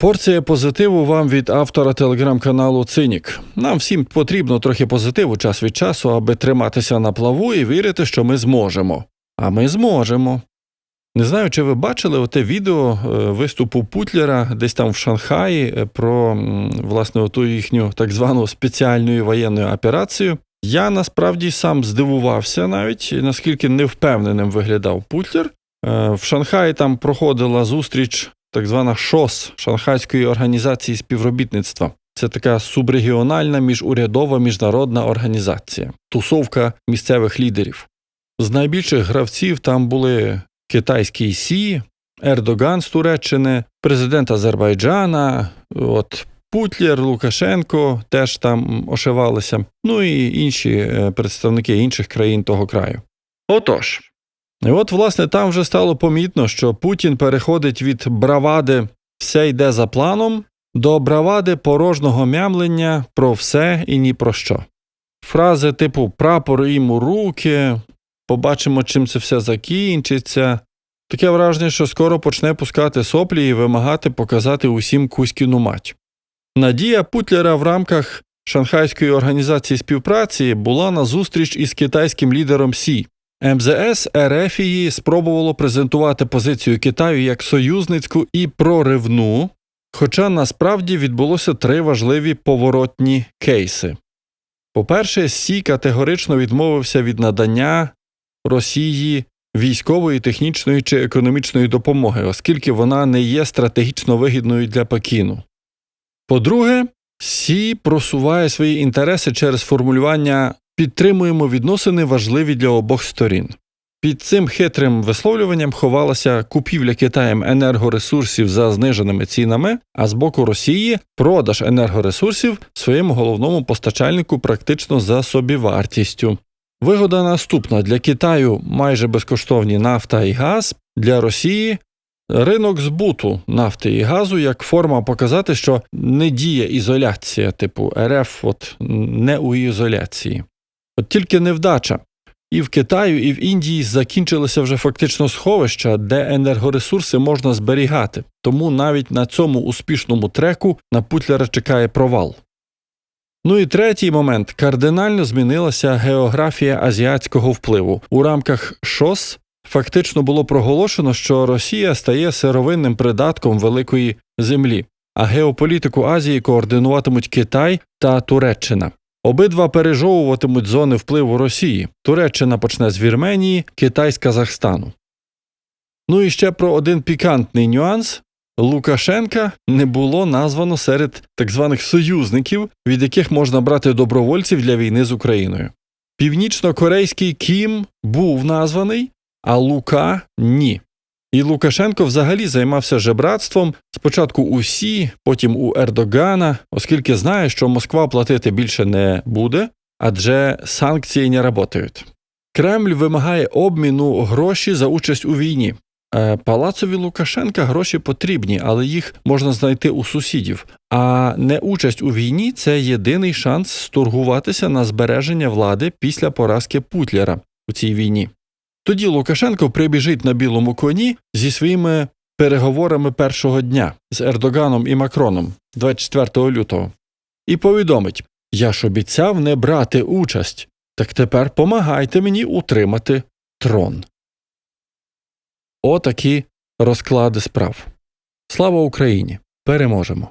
Порція позитиву вам від автора телеграм-каналу Цинік. Нам всім потрібно трохи позитиву час від часу, аби триматися на плаву і вірити, що ми зможемо. А ми зможемо. Не знаю, чи ви бачили оте відео е, виступу Путлера десь там в Шанхаї е, про власне оту їхню так звану спеціальну воєнну операцію. Я насправді сам здивувався навіть, наскільки невпевненим виглядав Путлер. Е, В Шанхаї там проходила зустріч так звана ШОС Шанхайської організації співробітництва. Це така субрегіональна міжурядова міжнародна організація, тусовка місцевих лідерів. З найбільших гравців там були китайський Сі, Ердоган з Туреччини, президент Азербайджана, от Путлєр, Лукашенко теж там ошивалися, ну і інші е, представники інших країн того краю. Отож. І от, власне, там вже стало помітно, що Путін переходить від бравади все йде за планом до бравади порожнього мямлення про все і ні про що. Фрази типу прапор йому руки, побачимо, чим це все закінчиться. Таке враження, що скоро почне пускати соплі і вимагати показати усім Кузькіну мать. Надія Путлера в рамках Шанхайської організації співпраці була на зустріч із китайським лідером Сі. МЗС Ерефії спробувало презентувати позицію Китаю як союзницьку і проривну, хоча насправді відбулося три важливі поворотні кейси. По-перше, Сі категорично відмовився від надання Росії військової, технічної чи економічної допомоги, оскільки вона не є стратегічно вигідною для Пекіну. По-друге, Сі просуває свої інтереси через формулювання підтримуємо відносини важливі для обох сторін. Під цим хитрим висловлюванням ховалася купівля Китаєм енергоресурсів за зниженими цінами, а з боку Росії продаж енергоресурсів своєму головному постачальнику практично за собівартістю. Вигода наступна для Китаю майже безкоштовні нафта і газ, для Росії ринок збуту нафти і газу як форма показати, що не діє ізоляція, типу РФ от не у ізоляції. От тільки невдача. І в Китаю, і в Індії закінчилися вже фактично сховища, де енергоресурси можна зберігати. Тому навіть на цьому успішному треку на Путлера чекає провал. Ну і третій момент кардинально змінилася географія азіатського впливу. У рамках ШОС фактично було проголошено, що Росія стає сировинним придатком великої землі, а геополітику Азії координуватимуть Китай та Туреччина. Обидва пережовуватимуть зони впливу Росії. Туреччина почне з Вірменії, Китай з Казахстану. Ну і ще про один пікантний нюанс. Лукашенка не було названо серед так званих союзників, від яких можна брати добровольців для війни з Україною. Північно-корейський Кім був названий, а Лука ні. І Лукашенко взагалі займався жебратством спочатку у Сі, потім у Ердогана, оскільки знає, що Москва платити більше не буде, адже санкції не працюють. Кремль вимагає обміну гроші за участь у війні. Е, Палацові Лукашенка гроші потрібні, але їх можна знайти у сусідів. А не участь у війні це єдиний шанс сторгуватися на збереження влади після поразки Путлера у цій війні. Тоді Лукашенко прибіжить на білому коні зі своїми переговорами першого дня з Ердоганом і Макроном 24 лютого і повідомить: Я ж обіцяв не брати участь, так тепер помагайте мені утримати трон. Отакі розклади справ. Слава Україні! Переможемо!